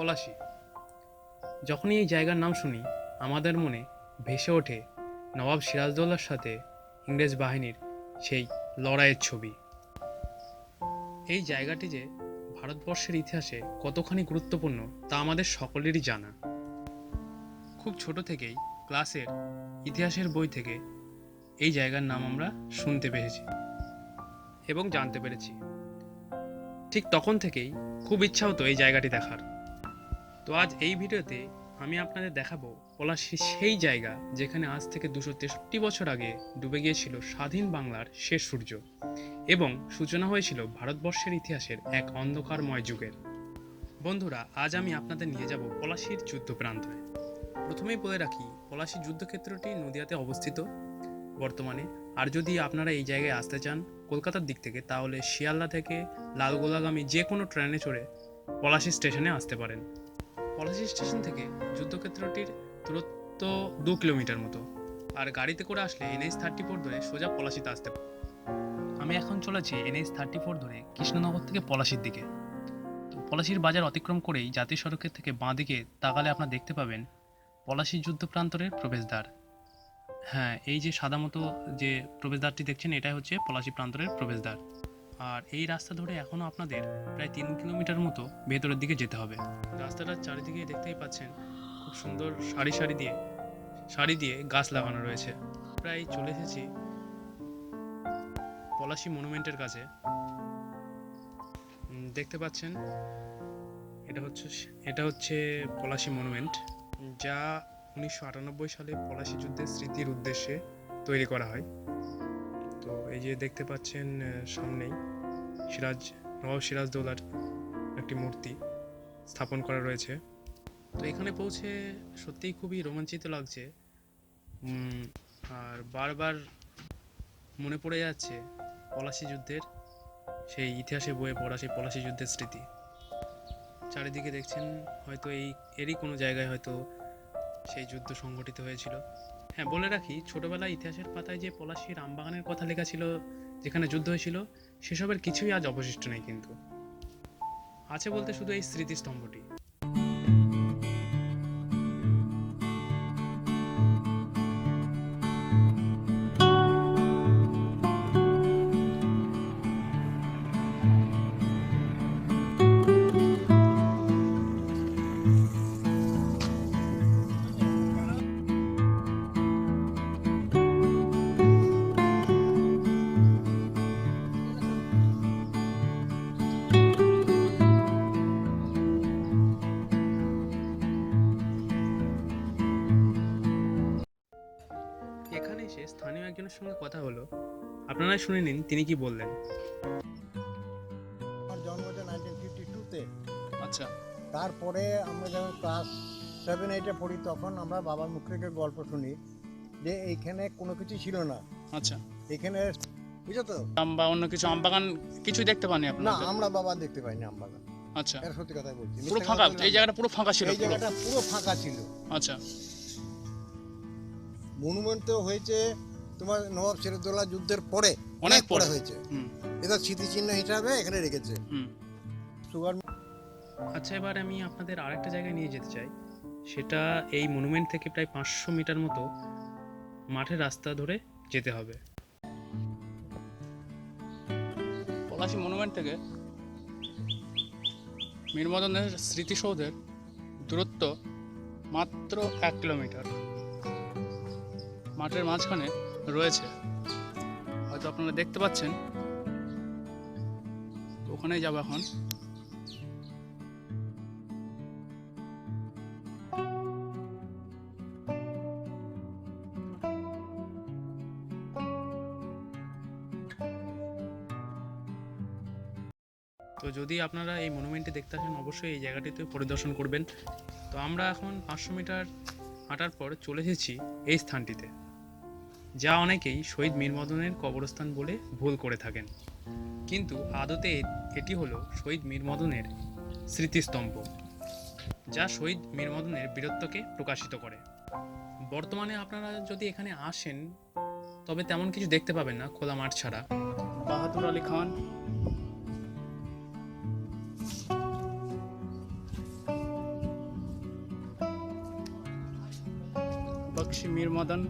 পলাশি। যখনই এই জায়গার নাম শুনি, আমাদের মনে ভেসে ওঠে নবাব সিরাজদৌল্লার সাথে ইংরেজ বাহিনীর সেই লড়াইয়ের ছবি। এই জায়গাটি যে ভারতবর্ষের ইতিহাসে কতখানি গুরুত্বপূর্ণ, তা আমাদের সকলেরই জানা। খুব ছোট থেকেই ক্লাসের ইতিহাসের বই থেকে এই জায়গার নাম আমরা শুনতে পেরেছি এবং জানতে পেরেছি। ঠিক তখন থেকেই খুব ইচ্ছা হতো এই জায়গাটি দেখার। তো আজ এই ভিডিওতে আমি আপনাদের দেখাবো পলাশির সেই জায়গা যেখানে আজ থেকে দুশো তেষট্টি বছর আগে ডুবে গিয়েছিল স্বাধীন বাংলার শেষ সূর্য এবং সূচনা হয়েছিল ভারতবর্ষের ইতিহাসের এক অন্ধকারময় যুগের। বন্ধুরা, আজ আমি আপনাদের নিয়ে যাব পলাশির যুদ্ধ প্রান্তরে। প্রথমেই বলে রাখি, পলাশি যুদ্ধক্ষেত্রটি নদিয়াতে অবস্থিত। বর্তমানে, আর যদি আপনারা এই জায়গায় আসতে চান কলকাতার দিক থেকে, তাহলে শিয়ালদা থেকে লালগোলাগামী যে কোনো ট্রেনে চড়ে পলাশি স্টেশনে আসতে পারেন। পলাশি স্টেশন থেকে যুদ্ধক্ষেত্রটির দূরত্ব দু কিলোমিটার মতো। আর গাড়িতে করে আসলে এনএইচ থার্টি ফোর ধরে সোজা পলাশিতে আসতে পারেন আমি এখন চলেছি এনএইচ থার্টি ফোর ধরে কৃষ্ণনগর থেকে পলাশির দিকে। তো পলাশির বাজার অতিক্রম করেই জাতীয় সড়কের থেকে বাঁ দিকে তাকালে আপনারা দেখতে পাবেন পলাশি যুদ্ধ প্রান্তরের প্রবেশদ্বার। হ্যাঁ এই যে সাদা মতো যে প্রবেশদ্বারটি দেখছেন, এটাই হচ্ছে পলাশি প্রান্তরের প্রবেশদ্বার। আর এই রাস্তা ধরে এখনও আপনাদের প্রায় তিন কিলোমিটার মতো ভেতরের দিকে যেতে হবে। রাস্তাটার চারিদিকে দেখতেই পাচ্ছেন খুব সুন্দর সারি সারি দিয়ে সারি দিয়ে গাছ লাগানো রয়েছে। প্রায় চলে এসেছি পলাশি মনুমেন্টের কাছে। দেখতে পাচ্ছেন, এটা হচ্ছে এটা হচ্ছে পলাশি মনুমেন্ট, যা উনিশশো আটানব্বই সালে পলাশি যুদ্ধের স্মৃতির উদ্দেশ্যে তৈরি করা হয়। তো এই যে দেখতে পাচ্ছেন সামনেই সিরাজ, নবাব সিরাজদৌলার একটি মূর্তি স্থাপন করা রয়েছে। তো এখানে পৌঁছে সত্যিই খুবই রোমাঞ্চিত লাগছে। আর বারবার মনে পড়ে যাচ্ছে পলাশি যুদ্ধের সেই ইতিহাসে বইয়ে পড়া সেই পলাশি যুদ্ধের স্মৃতি। চারিদিকে দেখছেন হয়তো এই, এরই কোনো জায়গায় হয়তো সেই যুদ্ধ সংঘটিত হয়েছিল। হ্যাঁ বলে রাখি, ছোটবেলায় ইতিহাসের পাতায় যে পলাশির আমবাগানের কথা লেখা ছিল, যেখানে যুদ্ধ হয়েছিল, সেসবের কিছুই আজ অবশিষ্ট নেই কিন্তু। আছে বলতে শুধু এই স্মৃতিস্তম্ভটি। এখানে এসে স্থানীয় একজনের সঙ্গে কথা হলো? আপনারা শুনে নিন তিনি কি বললেন? আমার জন্ম হচ্ছে নাইনটিন ফিফটি টুতে আচ্ছা। তারপরে আমরা যখন ক্লাস সেভেন এইটে পড়ি তখন আমরা বাবার মুখ থেকে গল্প শুনি যে এইখানে কোনো কিছু ছিল না। আচ্ছা। এখানে বুঝছ তো? আম বা অন্য কিছু আমবাগান কিছুই দেখতে পাননি না আমরা বাবা দেখতে পাইনি আমবাগান। আচ্ছা। এটা সত্যি কথা বলছি। পুরো ফাঁকা এই জায়গাটা পুরো ফাঁকা ছিল। এই জায়গাটা পুরো ফাঁকা ছিল। আচ্ছা। মনুমেন্ট তো হয়েছে তোমার নবাব সিরাজদৌল্লা যুদ্ধের পরে অনেক পরে হয়েছে। এটা স্মৃতিচিহ্ন হিসাবে এখানে রেখেছে। সুগার আচ্ছা এবার আমি আপনাদের আরেকটা জায়গায় নিয়ে যেতে চাই। সেটা এই মনুমেন্ট থেকে প্রায় পাঁচশো মিটার মতো মাঠের রাস্তা ধরে যেতে হবে। পলাশি মনুমেন্ট থেকে মীরমদনের স্মৃতিসৌধের দূরত্ব মাত্র এক কিলোমিটার। মাঠের মাঝখানে রয়েছে। হয়তো আপনারা দেখতে পাচ্ছেন। ওখানেই যাব এখন। তো যদি আপনারা এই মনুমেন্টটি দেখতে আসেন, অবশ্যই এই জায়গাটিতে পরিদর্শন করবেন। তো আমরা এখন পাঁচশো মিটার হাঁটার পর চলে এসেছি এই স্থানটিতে। যা অনেকেই শহীদ মীর মদনের কবরস্থান বলে ভুল করে থাকেন। কিন্তু আদতে এটি হলো শহীদ মীর মদনের স্মৃতিস্তম্ভ, যা শহীদ মীর মদনের বীরত্বকে প্রকাশিত করে। বর্তমানে আপনারা যদি এখানে আসেন, তবে তেমন কিছু দেখতে পাবেন না, খোলা মাঠ ছাড়া। বাহাদুর আলী খান। বক্সি মীর মদন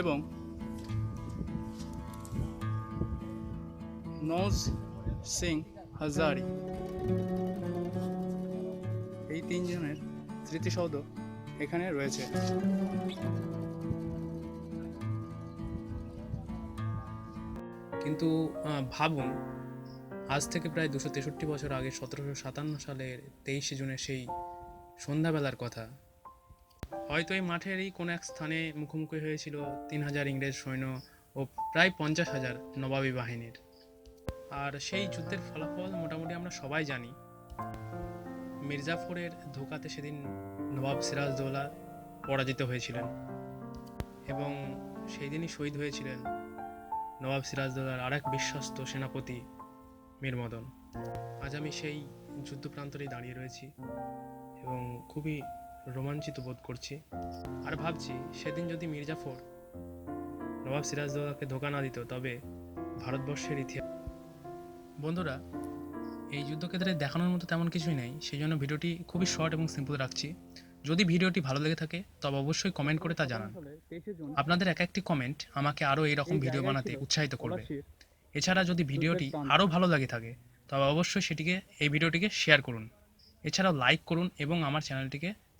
এবং নৌজ সিং হাজারি। এই তিনজনের স্মৃতিসৌধ এখানে রয়েছে। কিন্তু ভাবুন, আজ থেকে প্রায় দুশো তেষট্টি বছর আগে সতেরোশো সাতান্ন সালের তেইশে জুনের সেই সন্ধ্যাবেলার কথা। হয়তো এই মাঠেরই কোনো এক স্থানে মুখোমুখি হয়েছিল তিন হাজার ইংরেজ সৈন্য ও প্রায় পঞ্চাশ হাজার নবাবী বাহিনীর। আর সেই যুদ্ধের ফলাফল মোটামুটি আমরা সবাই জানি। মির্জাফরের ধোকাতে সেদিন নবাব সিরাজদৌলা পরাজিত হয়েছিলেন এবং সেই দিনই শহীদ হয়েছিলেন নবাব সিরাজদৌলার আর এক বিশ্বস্ত সেনাপতি মীর মদন আজ আমি সেই যুদ্ধপ্রান্তরেই দাঁড়িয়ে রয়েছি এবং খুবই রোমাঞ্চিত বোধ করছি। আর ভাবছি, সেদিন যদি মির্জাফর নবাব সিরাজদৌলাকে ধোকা না দিত, তবে ভারতবর্ষের ইতিহাস বন্ধুরা, এই যুদ্ধক্ষেত্রে দেখানোর মতো তেমন কিছুই নেই। সেই জন্য ভিডিওটি খুবই শর্ট এবং সিম্পল রাখছি। যদি ভিডিওটি ভালো লেগে থাকে, তবে অবশ্যই কমেন্ট করে তা জানান। আপনাদের এক একটি কমেন্ট আমাকে আরও এইরকম ভিডিও বানাতে উৎসাহিত করবে। এছাড়া যদি ভিডিওটি আরও ভালো লাগে থাকে, তবে অবশ্যই সেটিকে এই ভিডিওটিকে শেয়ার করুন। এছাড়াও লাইক করুন এবং আমার চ্যানেলটিকে